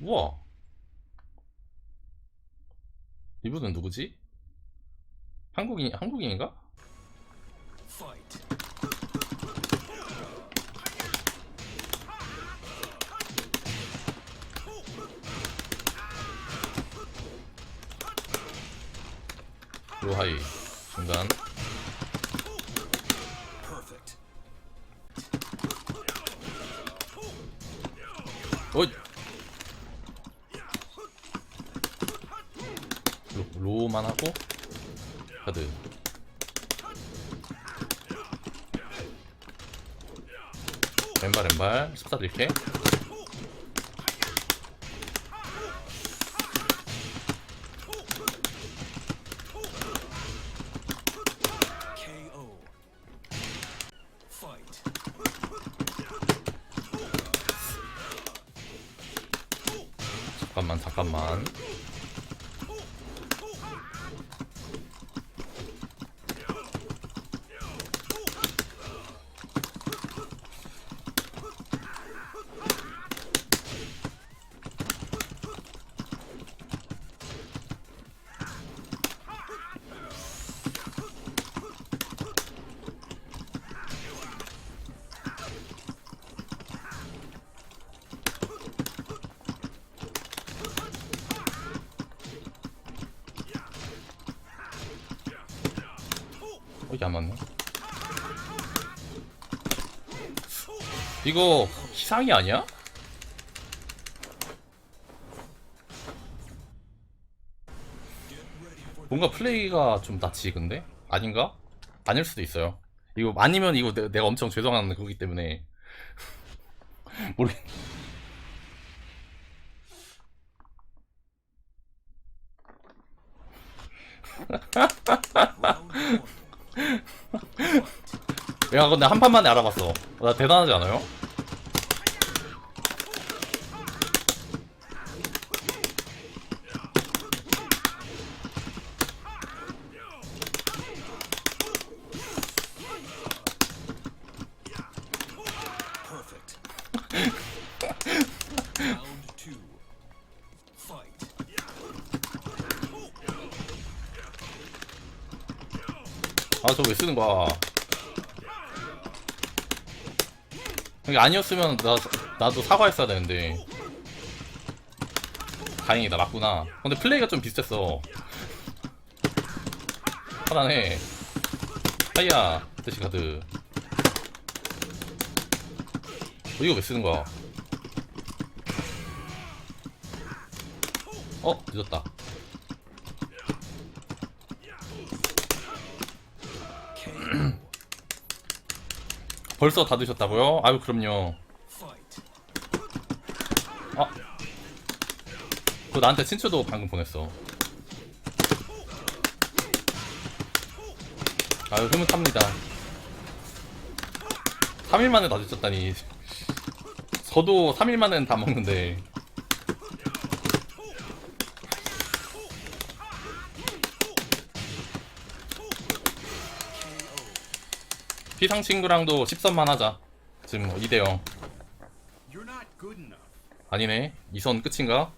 우와. 이분은 누구지? 한국인 한국인인가? 로하이 중간. 어이. 로, 로만 하고 카드. 왼발 왼발 14 이렇게 KO. Fight. 잠깐만 잠깐만 이게 안 맞네 이거 희상이 아니야? 뭔가 플레이가 좀 낯이 근데? 아닌가? 아닐 수도 있어요 이거 아니면 이거 내, 내가 엄청 죄송한 거기 때문에 모르겠 야 근데 한 판만에 알아봤어 나 대단하지 않아요? 아 저 왜 쓰는 거야 이게 아니었으면 나, 나도 사과했어야 되는데. 다행이다 맞구나. 근데 플레이가 좀 비슷했어. 하나네 하이야 뜻이 가드. 어, 이거 왜 쓰는 거야? 어 늦었다 벌써 다 드셨다고요? 아유 그럼요 Fight. 아. 그 나한테 친추도 방금 보냈어. 아유 흐뭇합니다. 3일 만에 다 드셨다니. 저도 3일 만에는 다 먹는데. 피상 친구랑도 10선만 하자. 지금 뭐 2대0. You're not good enough. 아니네. 2선 끝인가?